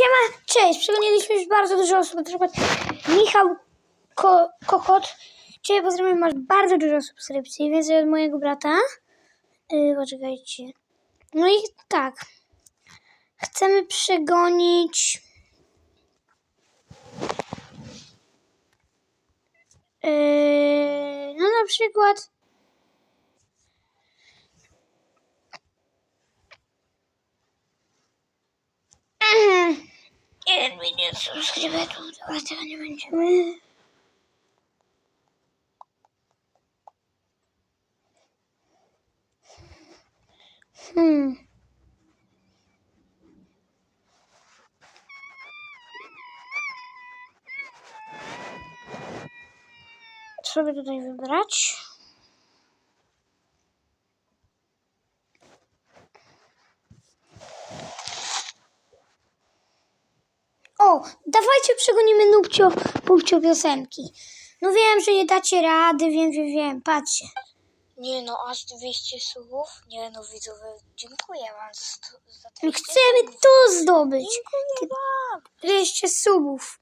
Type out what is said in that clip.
Siema, cześć! Przegoniliśmy już bardzo dużo osób, na przykład Michał Ko Kokot. Ciebie pozdrawiam, masz bardzo dużo subskrypcji, więcej od mojego brata. Yy, poczekajcie. No i tak. Chcemy przegonić... Yy, no na przykład... Zaten biliyorsunuz gıybet oldu. Zaten önce mi? Hmm. Что буду выбирать? O, dawajcie przegonimy Nupcio, Nupcio piosenki. No wiem, że nie dacie rady, wiem, wiem, wiem, patrzcie. Nie no, aż 200 subów? Nie no, widzowie, dziękuję wam za, sto, za te My chcemy to zdobyć. Dziękuję wam. 200 subów.